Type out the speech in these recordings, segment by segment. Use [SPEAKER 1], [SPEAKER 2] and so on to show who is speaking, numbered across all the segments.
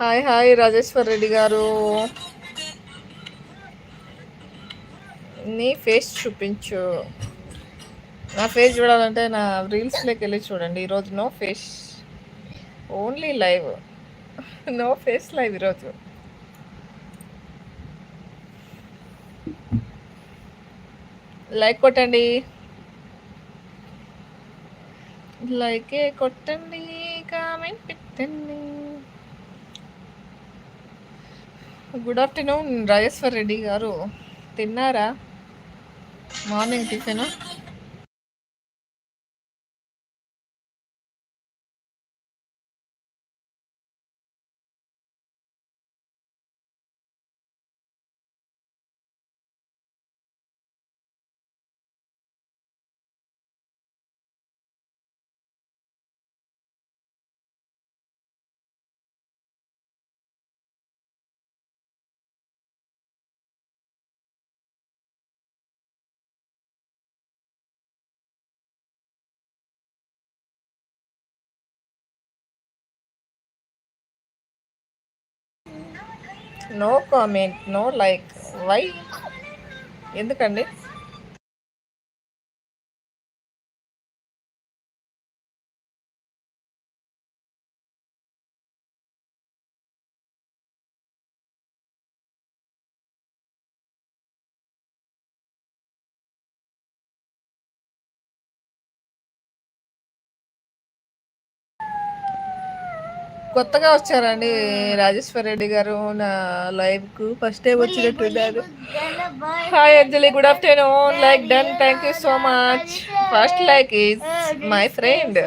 [SPEAKER 1] Hi hi Rajeshwar Reddy గారు. నీ face చూపించు. నా ఫేస్ చూడాలంటే నా రీల్స్లోకి వెళ్ళి చూడండి. ఈరోజు no face only live no face live ఈరోజు. లైక్ కొట్టండి. లైకే కొట్టండి కామెంట్ పెట్టండి. Good afternoon Rajeshwar Reddy garu. తిన్నారా? Morning tiffin no comment no like why ఎందుకండి? కొత్తగా వచ్చారండి రాజేశ్వర్ రెడ్డి గారు నా లైవ్కు. ఫస్ట్ టైం వచ్చినట్టున్నారు hi Anjali good afternoon like done thank you so much first like is my friend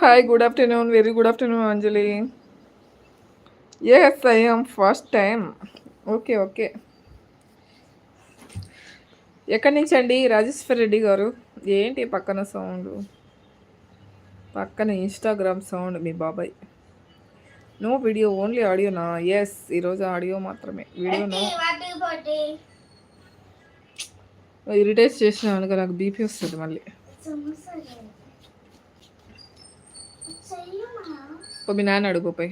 [SPEAKER 1] hi good afternoon very good afternoon Anjali yes I am first time okay okay ఎక్కడి నుంచి అండి? రాజేశ్వర్ రెడ్డి గారు. ఏంటి పక్కన sound? పక్కన Instagram sound మీ బాబాయ్. No? Video only ఆడియోనా ఎస్ ఈరోజు ఆడియో మాత్రమే వీడియో నో ఇరిటేట్ చేసిన అనుక నాకు బీపీ వస్తుంది మళ్ళీ. పో మీ నాన్న అడుగు పోయి.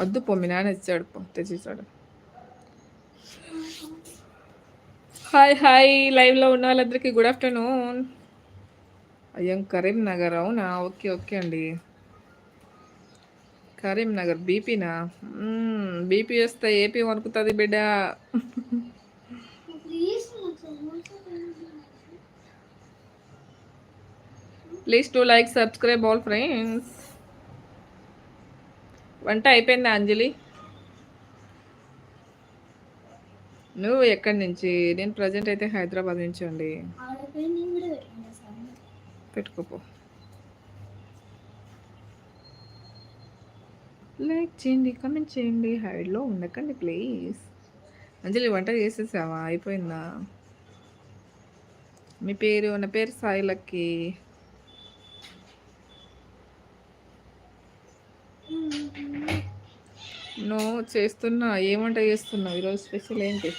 [SPEAKER 1] వద్దు పో మీ నాన్న ఇచ్చాడు పో తెచ్చిచ్చాడు హాయ్ హాయ్. లైవ్లో ఉన్న వాళ్ళందరికీ గుడ్ ఆఫ్టర్నూన్. అయ్యం కరీంనగర్ అవునా? ఓకే ఓకే అండి. కరీంనగర్ బీపీనా? బీపీ వస్తే ఏపీ వణుకుతుంది బిడ్డ. Please to like subscribe all friends వంట అయిపోయిందా అంజలి? నువ్వు ఎక్కడి నుంచి? నేను ప్రజెంట్ అయితే హైదరాబాద్ నుంచి అండి. పెట్టుకోపో. లైక్ చేయండి కమెంట్ చేయండి హైడ్లో ఉండకండి ప్లీజ్ అంజలి వంట చేసేసావా? అయిపోయిందా? మీ పేరు నా పేరు సాయిలక్కి. నువ్వు చేస్తున్నా ఏమంట చేస్తున్నావు ఈరోజు స్పెషల్ ఏంటి?